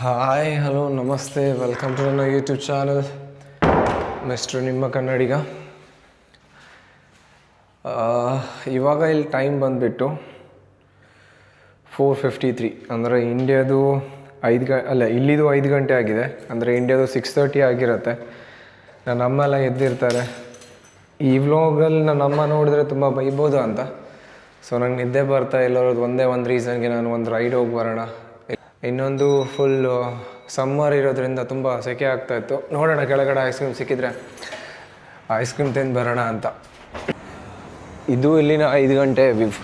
Hi hello namaste welcome to ನನ್ನ YouTube channel mister ನಿಮ್ಮ ಕನ್ನಡಿಗ ಇವಾಗ ಇಲ್ಲಿ ಟೈಮ್ ಬಂದುಬಿಟ್ಟು ಫೋರ್ ಫಿಫ್ಟಿ ತ್ರೀ ಅಂದರೆ ಇಂಡಿಯಾದು ಐದು ಗ, ಅಲ್ಲ, ಇಲ್ಲಿದು ಐದು ಗಂಟೆ ಆಗಿದೆ. ಅಂದರೆ ಇಂಡಿಯಾದು ಸಿಕ್ಸ್ ತರ್ಟಿ ಆಗಿರುತ್ತೆ. ನನ್ನ ಅಮ್ಮ ಎಲ್ಲ ಎದ್ದಿರ್ತಾರೆ. ಈ ವ್ಲಾಗಲ್ಲಿ ನನ್ನ ಅಮ್ಮ ನೋಡಿದ್ರೆ ತುಂಬ ಬೈಬೋದು ಅಂತ. ಸೊ ನಂಗೆ ನಿದ್ದೆ ಬರ್ತಾ ಇಲ್ಲ. ಒಂದೇ ಒಂದು ರೀಸನ್ಗೆ ನಾನು ಒಂದು ರೈಡ್ ಹೋಗಿ ಬರೋಣ. ಇನ್ನೊಂದು ಫುಲ್ಲು ಸಮ್ಮರ್ ಇರೋದ್ರಿಂದ ತುಂಬ ಸೆಕೆ ಆಗ್ತಾ ಇತ್ತು. ನೋಡೋಣ ಕೆಳಗಡೆ ಐಸ್ ಕ್ರೀಮ್ ಸಿಕ್ಕಿದ್ರೆ. ಐಸ್ ಕ್ರೀಮ್ ತಿಂದು ಬರೋಣ ಅಂತ. ಇದು ಇಲ್ಲಿನ ಐದು ಗಂಟೆ ವಿಫ್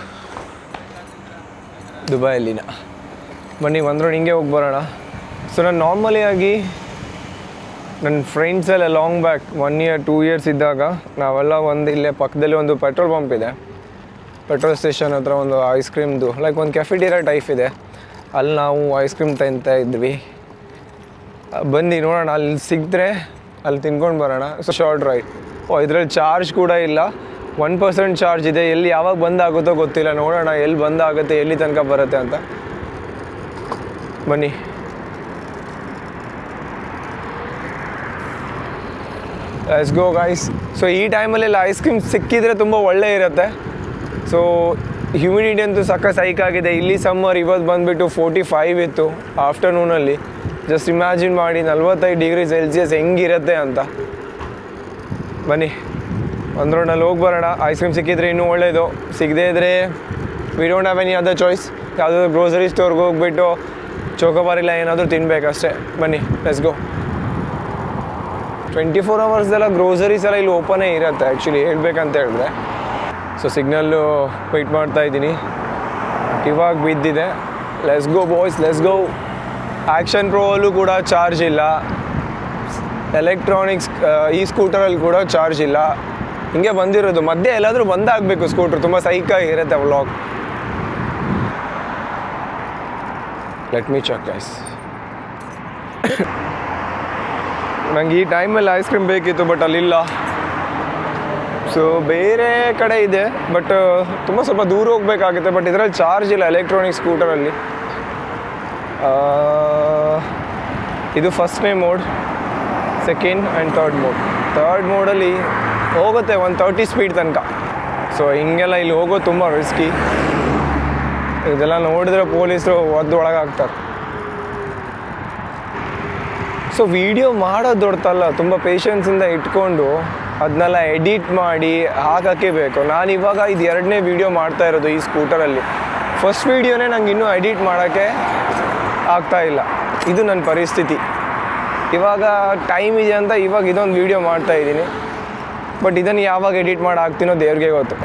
ದುಬೈಯಲ್ಲಿನ. ಬನ್ನಿ ಒಂದು ರೌಂಡ್ ಹಿಂಗೆ ಹೋಗಿ ಬರೋಣ. ಸೊ ನಾನು ನಾರ್ಮಲಿ ಆಗಿ ನನ್ನ ಫ್ರೆಂಡ್ಸ್ ಎಲ್ಲ long back one year two years ಇದ್ದಾಗ ನಾವೆಲ್ಲ ಒಂದು ಇಲ್ಲೇ ಪಕ್ಕದಲ್ಲಿ ಒಂದು ಪೆಟ್ರೋಲ್ ಪಂಪ್ ಇದೆ. ಪೆಟ್ರೋಲ್ ಸ್ಟೇಷನ್ ಹತ್ರ ಒಂದು ಐಸ್ ಕ್ರೀಮ್ದು ಲೈಕ್ ಒಂದು ಕೆಫಿಟೇರಿಯಾ ಟೈಪ್ ಇದೆ. ಅಲ್ಲಿ ನಾವು ಐಸ್ ಕ್ರೀಮ್ ತಿಂತಾ ಇದ್ವಿ. ಬನ್ನಿ ನೋಡೋಣ, ಅಲ್ಲಿ ಸಿಗ್ತರೆ ಅಲ್ಲಿ ತಿನ್ಕೊಂಡು ಬರೋಣ. ಸೊ ಶಾರ್ಟ್ ರೈಡ್ ಓ, ಇದರಲ್ಲಿ ಚಾರ್ಜ್ ಕೂಡ ಇಲ್ಲ. ಒನ್ ಪರ್ಸೆಂಟ್ ಚಾರ್ಜ್ ಇದೆ. ಎಲ್ಲಿ ಯಾವಾಗ ಬಂದಾಗುತ್ತೋ ಗೊತ್ತಿಲ್ಲ. ನೋಡೋಣ, ಎಲ್ಲಿ ಬಂದಾಗುತ್ತೆ, ಎಲ್ಲಿ ತನಕ ಬರುತ್ತೆ ಅಂತ. ಬನ್ನಿ. ಎಸ್ ಗೋ ಗಾಯ್ಸ್ ಸೊ ಈ ಟೈಮಲ್ಲೆಲ್ಲ ಐಸ್ ಕ್ರೀಮ್ ಸಿಕ್ಕಿದ್ರೆ ತುಂಬ ಒಳ್ಳೆ ಇರುತ್ತೆ. ಸೊ ಹ್ಯೂಮಿಡಿಟಿ ಅಂತೂ ಸಕ್ಕ ಸೈಕ್ ಆಗಿದೆ. ಇಲ್ಲಿ ಸಮ್ಮರ್ ಇವತ್ತು ಬಂದುಬಿಟ್ಟು ಫೋರ್ಟಿ ಫೈವ್ ಇತ್ತು ಆಫ್ಟರ್ನೂನಲ್ಲಿ ಜಸ್ಟ್ ಇಮ್ಯಾಜಿನ್ ಮಾಡಿ ನಲ್ವತ್ತೈದು ಡಿಗ್ರಿ ಸೆಲ್ಸಿಯಸ್ ಹೆಂಗಿರುತ್ತೆ ಅಂತ. ಬನ್ನಿ. ಒಂದು ರೋಡಲ್ಲಿ ಹೋಗಿ ಬರೋಣ. ಐಸ್ ಕ್ರೀಮ್ ಸಿಕ್ಕಿದ್ರೆ ಇನ್ನೂ ಒಳ್ಳೆಯದು ಸಿಗದೇ ಇದ್ದರೆ we don't have any other choice ಯಾವುದಾದ್ರು ಗ್ರೋಸರಿ ಸ್ಟೋರ್ಗೆ ಹೋಗ್ಬಿಟ್ಟು ಚೌಕಬಾರ್ ಇಲ್ಲ ಏನಾದರೂ ತಿನ್ನಬೇಕಷ್ಟೇ ಬನ್ನಿ ಲೆಟ್ಸ್ ಗೋ ಟ್ವೆಂಟಿ ಫೋರ್ ಅವರ್ಸ್ದೆಲ್ಲ ಗ್ರೋಸರೀಸ್ ಎಲ್ಲ ಇಲ್ಲಿ ಓಪನೇ ಇರುತ್ತೆ ಆ್ಯಕ್ಚುಲಿ ಹೇಳ್ಬೇಕಂತ ಹೇಳಿದ್ರೆ. ಸೊ ಸಿಗ್ನಲ್ಲು ವೆಯ್ಟ್ ಮಾಡ್ತಾ ಇದ್ದೀನಿ. ಇವಾಗ ಬಿದ್ದಿದೆ. Let's go boys let's go action ಪ್ರೋವಲ್ಲೂ ಕೂಡ ಚಾರ್ಜ್ ಇಲ್ಲ. ಎಲೆಕ್ಟ್ರಾನಿಕ್ಸ್ ಈ ಸ್ಕೂಟರಲ್ಲಿ ಕೂಡ ಚಾರ್ಜ್ ಇಲ್ಲ. ಹಿಂಗೆ ಬಂದಿರೋದು. ಮಧ್ಯೆ ಎಲ್ಲಾದರೂ ಬಂದಾಗಬೇಕು ಸ್ಕೂಟ್ರ್ ತುಂಬ ಸೈಕಾಗಿರುತ್ತೆ vlog let me check ice ನಂಗೆ ಈ ಟೈಮಲ್ಲಿ ಐಸ್ ಕ್ರೀಮ್ ಬೇಕಿತ್ತು ಬಟ್ ಅಲ್ಲಿಲ್ಲ. ಸೊ ಬೇರೆ ಕಡೆ ಇದೆ ಬಟ್ ತುಂಬ ಸ್ವಲ್ಪ ದೂರ ಹೋಗಬೇಕಾಗುತ್ತೆ ಬಟ್ ಇದರಲ್ಲಿ ಚಾರ್ಜ್ ಇಲ್ಲ ಎಲೆಕ್ಟ್ರಾನಿಕ್ ಸ್ಕೂಟರಲ್ಲಿ ಇದು ಫಸ್ಟ್ನೇ mode second and third mode third ಮೋಡಲ್ಲಿ ಹೋಗುತ್ತೆ ಒಂದು ತರ್ಟಿ ಸ್ಪೀಡ್ ತನಕ. ಸೊ ಹಿಂಗೆಲ್ಲ ಇಲ್ಲಿ ಹೋಗೋದು ತುಂಬ ರಿಸ್ಕಿ ಇದೆಲ್ಲ ನೋಡಿದ್ರೆ ಪೊಲೀಸರು ಒದ್ದು ಒಳಗಾಗ್ತಾರೆ. ಸೊ ವಿಡಿಯೋ ಮಾಡೋದು ದೊಡ್ತಲ್ಲ ತುಂಬ ಪೇಷನ್ಸಿಂದ ಇಟ್ಕೊಂಡು ಅದನ್ನೆಲ್ಲ ಎಡಿಟ್ ಮಾಡಿ ಹಾಕೋಕ್ಕೆ ಬೇಕು. ನಾನು ಇವಾಗ ಇದು ಎರಡನೇ ವಿಡಿಯೋ ಮಾಡ್ತಾ ಇರೋದು ಈ ಸ್ಕೂಟರಲ್ಲಿ ಫಸ್ಟ್ ವೀಡಿಯೋನೇ ನಂಗೆ ಇನ್ನೂ ಎಡಿಟ್ ಮಾಡೋಕ್ಕೆ ಆಗ್ತಾಯಿಲ್ಲ ಇದು ನನ್ನ ಪರಿಸ್ಥಿತಿ. ಇವಾಗ ಟೈಮ್ ಇದೆ ಅಂತ ಇವಾಗ ಇದೊಂದು ವೀಡಿಯೋ ಮಾಡ್ತಾ ಇದ್ದೀನಿ. ಬಟ್ ಇದನ್ನು ಯಾವಾಗ ಎಡಿಟ್ ಮಾಡಿ ಹಾಕ್ತೀನೋ ದೇವ್ರಿಗೆ ಗೊತ್ತು.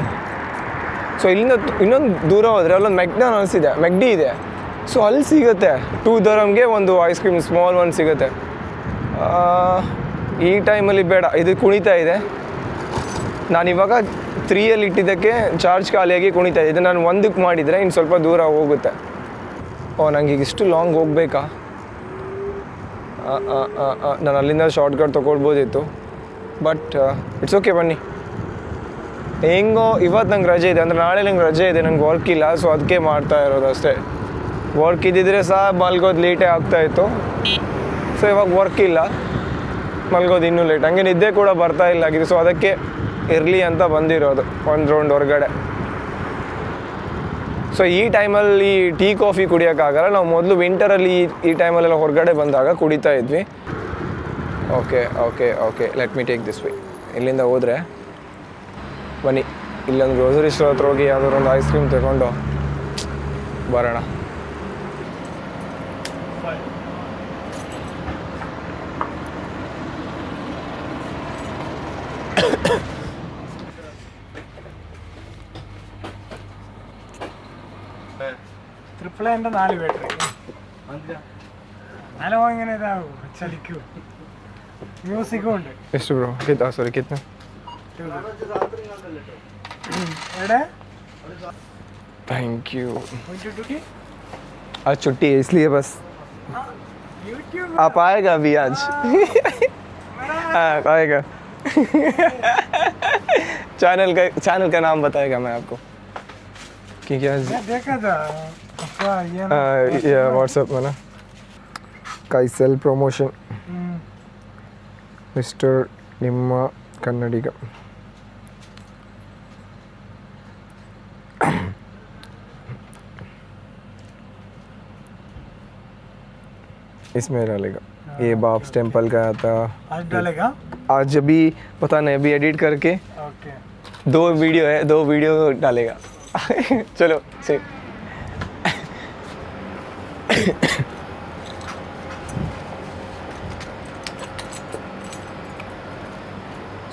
ಸೊ ಇಲ್ಲಿಂದ ಇನ್ನೊಂದು ದೂರ ಹೋದರೆ ಅಲ್ಲೊಂದು ಮೆಕ್ಡಾನಲ್ಸ್ ಇದೆ. ಮೆಗ್ಡಿ ಇದೆ. ಸೊ ಅಲ್ಲಿ ಸಿಗುತ್ತೆ. ಟೂ ದರಮ್ಗೆ ಒಂದು ಐಸ್ ಕ್ರೀಮ್ ಸ್ಮಾಲ್ ಒನ್ ಸಿಗುತ್ತೆ. ಈ ಟೈಮಲ್ಲಿ ಬೇಡ, ಇದು ಕುಣಿತಾ ಇದೆ. ನಾನು ಇವಾಗ ತ್ರೀಯಲ್ಲಿ ಇಟ್ಟಿದ್ದಕ್ಕೆ ಚಾರ್ಜ್ ಖಾಲಿಯಾಗಿ ಕುಣಿತಾ ಇದೆ. ಇದು ನಾನು ಒಂದಕ್ಕೆ ಮಾಡಿದರೆ ಇನ್ನು ಸ್ವಲ್ಪ ದೂರ ಹೋಗುತ್ತೆ. ಓ, ನಂಗೆ ಈಗ ಇಷ್ಟು ಲಾಂಗ್ ಹೋಗಬೇಕಾ? ನಾನು ಅಲ್ಲಿಂದ ಶಾರ್ಟ್ಕಟ್ ತೊಗೊಳ್ಬೋದಿತ್ತು. ಬಟ್ ಇಟ್ಸ್ ಓಕೆ ಬನ್ನಿ. ಹೆಂಗೋ ಇವತ್ತು ನಂಗೆ ರಜೆ ಇದೆ. ಅಂದರೆ ನಾಳೆ ನಂಗೆ ರಜೆ ಇದೆ. ನಂಗೆ ವರ್ಕ್ ಇಲ್ಲ ಸೊ ಅದಕ್ಕೆ ಮಾಡ್ತಾ ಇರೋದು ಅಷ್ಟೇ. ವರ್ಕ್ ಇದ್ದಿದ್ರೆ ಸಹ ಮಲ್ಗೋದು ಲೇಟೇ ಆಗ್ತಾಯಿತ್ತು ಸೊ ಇವಾಗ ವರ್ಕ್ ಇಲ್ಲ. ಮಲ್ಗೋದು ಇನ್ನೂ ಲೇಟ್ ಹಂಗೆ ನಿದ್ದೆ ಕೂಡ ಬರ್ತಾ ಇಲ್ಲ ಆಗಿದೆ. ಸೊ ಅದಕ್ಕೆ ಇರಲಿ ಅಂತ ಬಂದಿರೋದು ಒಂದು ರೌಂಡ್ ಹೊರಗಡೆ. ಸೊ ಈ ಟೈಮಲ್ಲಿ ಟೀ ಕಾಫಿ ಕುಡಿಯೋಕ್ಕಾಗಲ್ಲ. ನಾವು ಮೊದಲು ವಿಂಟರಲ್ಲಿ ಈ ಟೈಮಲ್ಲೆಲ್ಲ ಹೊರಗಡೆ ಬಂದಾಗ ಕುಡಿತಾ ಇದ್ವಿ. Okay okay okay let me take this way ಇಲ್ಲಿಂದ ಹೋದರೆ ಬನ್ನಿ. ಇಲ್ಲೊಂದು ಗ್ರೋಸರಿ ಸ್ಟೋರ್ ಹತ್ರ ಹೋಗಿ ಯಾವುದಾದ್ರು ಒಂದು ಐಸ್ ಕ್ರೀಮ್ ತಗೊಂಡು ಬರೋಣ. ട്രിപ്പിൾ എൻ്റെ നാല് ബാറ്ററി നല്ല ഇങ്ങനെ ഇതാവും ചലിക്കും മ്യൂസിക്കും ഉണ്ട് ಎಷ್ಟು ಬ್ರೋ ಕಿತ್ತಾ ಸಾರಿ ಕಿತ್ನ എവിടെ ಥ್ಯಾಂಕ್ ಯು പോയിട്ട് टूटी आज छुट्टी है इसलिए बस यूट्यूब आप आएगा अभी आज हाँ आएगा चैनल का चैनल का नाम बताएगा मैं आपको। कि क्या देखा था। ये व्हाट्सएप में ना कैसल प्रमोशन मिस्टर निम्मा कन्नडिगा इसमें डालेगा। ये हाँ, बाप्स टेंपल का आता। आज डालेगा? आज अभी पता नहीं अभी एडिट करके ओके दो वीडियो है दो वीडियो डालेगा चलो से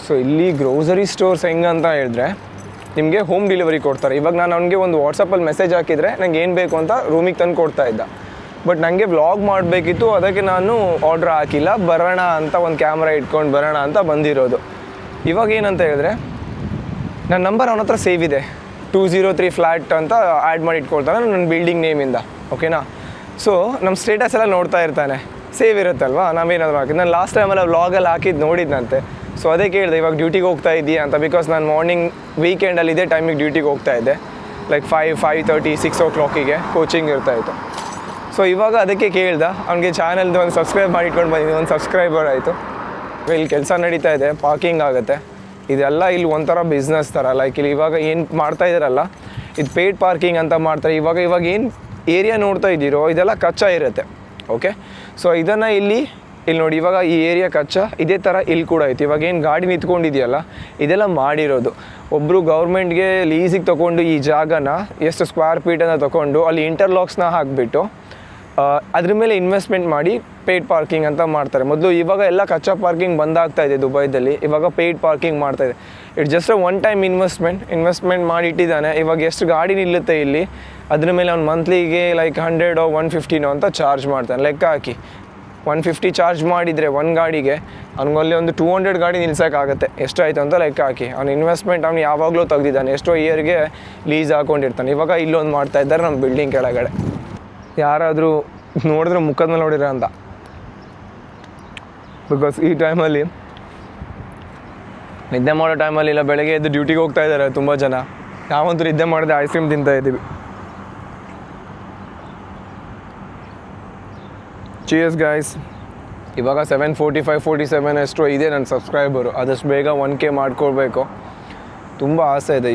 ಸೊ ಇಲ್ಲಿ ಗ್ರೋಸರಿ ಸ್ಟೋರ್ಸ್ ಹೆಂಗೆ ಅಂತ ಹೇಳಿದ್ರೆ ನಿಮಗೆ ಹೋಮ್ ಡೆಲಿವರಿ ಕೊಡ್ತಾರೆ ಇವಾಗ ನಾನು ಅವ್ನಿಗೆ ಒಂದು ವಾಟ್ಸಪ್ಪಲ್ಲಿ ಮೆಸೇಜ್ ಹಾಕಿದರೆ ನಂಗೆ ಏನು ಬೇಕು ಅಂತ ರೂಮಿಗೆ ತಂದು ಕೊಡ್ತಾ ಇದ್ದ ಬಟ್ ನನಗೆ ವ್ಲಾಗ್ ಮಾಡಬೇಕಿತ್ತು, ಅದಕ್ಕೆ ನಾನು ಆರ್ಡ್ರ್ ಹಾಕಿಲ್ಲ. ಬರೋಣ ಅಂತ ಒಂದು ಕ್ಯಾಮ್ರಾ ಇಟ್ಕೊಂಡು ಬರೋಣ ಅಂತ ಬಂದಿರೋದು. ಇವಾಗ ಏನಂತ ಹೇಳಿದ್ರೆ ನನ್ನ ನಂಬರ್ ಅವನ ಹತ್ರ ಸೇವ್ ಇದೆ. ಟೂ ಝೀರೋ ತ್ರೀ ಫ್ಲ್ಯಾಟ್ ಅಂತ ಆ್ಯಡ್ ಮಾಡಿ ಇಟ್ಕೊಳ್ತಾನೆ ನನ್ನ ಬಿಲ್ಡಿಂಗ್ ನೇಮಿಂದ ಓಕೆನಾ ಸೊ ನಮ್ಮ ಸ್ಟೇಟಸ್ ಎಲ್ಲ ನೋಡ್ತಾ ಇರ್ತಾನೆ. ಸೇವ್ ಇರುತ್ತಲ್ವಾ? ನಾವೇನಾದ್ರು ಹಾಕಿದ್ದು ನಾನು ಲಾಸ್ಟ್ ಟೈಮೆಲ್ಲ ವ್ಲಾಗಲ್ಲಿ ಹಾಕಿದ್ದು ನೋಡಿದ್ನಂತೆ. ಸೊ ಅದೇ ಕೇಳಿದೆ, ಇವಾಗ ಡ್ಯೂಟಿಗೆ ಹೋಗ್ತಾ ಇದೆಯಾ ಅಂತ ಬಿಕಾಸ್ ನಾನು ಮಾರ್ನಿಂಗ್ ವೀಕೆಂಡಲ್ಲಿ ಇದೇ ಟೈಮಿಗೆ ಡ್ಯೂಟಿಗೆ ಹೋಗ್ತಾ ಇದ್ದೆ. Like five five thirty six ಓ ಕ್ಲಾಕಿಗೆ ಕೋಚಿಂಗ್ ಇರ್ತಾಯಿತ್ತು ಸೊ ಇವಾಗ ಅದಕ್ಕೆ ಕೇಳ್ದ, ಅವನಿಗೆ ಚಾನಲ್ದು ಒಂದು ಸಬ್ಸ್ಕ್ರೈಬ್ ಮಾಡಿ ಇಟ್ಕೊಂಡು ಒಂದು ಸಬ್ಸ್ಕ್ರೈಬರ್ ಆಯಿತು. ಇಲ್ಲಿ ಕೆಲಸ ನಡೀತಾ ಇದೆ ಪಾರ್ಕಿಂಗ್ ಆಗುತ್ತೆ. ಇದೆಲ್ಲ ಇಲ್ಲಿ ಒಂಥರ ಬಿಸ್ನೆಸ್ ಥರ ಲೈಕ್ ಇಲ್ಲಿ ಇವಾಗ ಏನು ಮಾಡ್ತಾ ಇದ್ದಾರಲ್ಲ ಇದು ಪೇಡ್ ಪಾರ್ಕಿಂಗ್ ಅಂತ ಮಾಡ್ತಾರೆ. ಇವಾಗ ಇವಾಗ ಏನು ಏರಿಯಾ ನೋಡ್ತಾ ಇದ್ದೀರೋ, ಇದೆಲ್ಲ ಕಚ್ಚಾ ಇರುತ್ತೆ ಓಕೆ ಸೊ ಇದನ್ನು ಇಲ್ಲಿ ಇಲ್ಲಿ ನೋಡಿ, ಇವಾಗ ಈ ಏರಿಯಾ ಕಚ್ಚಾ, ಇದೇ ಥರ ಇಲ್ಲಿ ಕೂಡ ಐತೆ. ಇವಾಗ ಏನು ಗಾಡಿ ನಿಂತ್ಕೊಂಡಿದೆಯಲ್ಲ, ಇದೆಲ್ಲ ಮಾಡಿರೋದು. ಒಬ್ಬರು ಗೌರ್ಮೆಂಟ್ಗೆ ಲೀಸಿಗೆ ತೊಗೊಂಡು ಈ ಜಾಗನ, ಎಷ್ಟು ಸ್ಕ್ವೇರ್ ಫೀಟನ್ನು ತೊಗೊಂಡು ಅಲ್ಲಿ ಇಂಟರ್ಲಾಕ್ಸ್ನ ಹಾಕಿಬಿಟ್ಟು ಅದ್ರ ಮೇಲೆ ಇನ್ವೆಸ್ಟ್ಮೆಂಟ್ ಮಾಡಿ ಪೇಯ್ಡ್ ಪಾರ್ಕಿಂಗ್ ಅಂತ ಮಾಡ್ತಾರೆ. ಮೊದಲು ಇವಾಗ ಎಲ್ಲ ಕಚ್ಚಾ ಪಾರ್ಕಿಂಗ್ ಬಂದಾಗ್ತಾ ಇದೆ ದುಬೈದಲ್ಲಿ. ಇವಾಗ ಪೇಯ್ಡ್ ಪಾರ್ಕಿಂಗ್ ಮಾಡ್ತಾ ಇದೆ. It just one time investment investment ಮಾಡಿ ಇಟ್ಟಿದ್ದಾನೆ. ಇವಾಗ ಎಷ್ಟು ಗಾಡಿ ನಿಲ್ಲುತ್ತೆ ಇಲ್ಲಿ? ಅದ್ರ ಮೇಲೆ ಅವ್ನು ಮಂತ್ಲಿಗೆ ಲೈಕ್ ಹಂಡ್ರೆಡೋ ಒನ್ ಫಿಫ್ಟಿನೋ ಅಂತ ಚಾರ್ಜ್ ಮಾಡ್ತಾನೆ. ಲೆಕ್ಕ ಹಾಕಿ. ಒನ್ ಫಿಫ್ಟಿ ಚಾರ್ಜ್ ಮಾಡಿದರೆ ಒಂದು ಗಾಡಿಗೆ ಅವ್ನಿಗಲ್ಲಿ ಒಂದು ಟೂ ಹಂಡ್ರೆಡ್ ಗಾಡಿ ನಿಲ್ಸೋಕ್ಕಾಗತ್ತೆ. ಎಷ್ಟಾಯಿತು ಅಂತ ಲೆಕ್ಕ ಹಾಕಿ. ಅವ್ನು ಇನ್ವೆಸ್ಟ್ಮೆಂಟ್ ಅವ್ನು ಯಾವಾಗಲೂ ತೆಗ್ದಿದ್ದಾನೆ. ಎಷ್ಟೋ ಇಯರ್ಗೆ ಲೀಸ್ ಹಾಕೊಂಡಿರ್ತಾನೆ. ಇವಾಗ ಇಲ್ಲೊಂದು ಮಾಡ್ತಾ ಇದ್ದಾರೆ ನಮ್ಮ ಬಿಲ್ಡಿಂಗ್ ಕೆಳಗಡೆ. ಯಾರಾದರೂ ನೋಡಿದ್ರೆ ಮುಖದ ಮೇಲೆ ನೋಡಿರ ಅಂತ. ಬಿಕಾಸ್ ಈ ಟೈಮಲ್ಲಿ ನಿದ್ದೆ ಮಾಡೋ ಟೈಮಲ್ಲಿ ಇಲ್ಲ, ಬೆಳಗ್ಗೆ ಎದ್ದು ಡ್ಯೂಟಿಗೆ ಹೋಗ್ತಾ ಇದ್ದಾರೆ ತುಂಬ ಜನ. ನಾವಂತೂ ನಿದ್ದೆ ಮಾಡಿದೆ ಐಸ್ ಕ್ರೀಮ್ ತಿಂತಾ ಇದ್ದೀವಿ. ಚಿಯರ್ಸ್ ಗಾಯ್ಸ್ ಇವಾಗ seven forty five forty seven ಅಷ್ಟು ಇದೆ ನನ್ನ ಸಬ್ಸ್ಕ್ರೈಬರು ಆದಷ್ಟು ಬೇಗ ಒನ್ ಕೆ ಮಾಡ್ಕೊಳ್ಬೇಕು. ತುಂಬ ಆಸೆ ಇದೆ.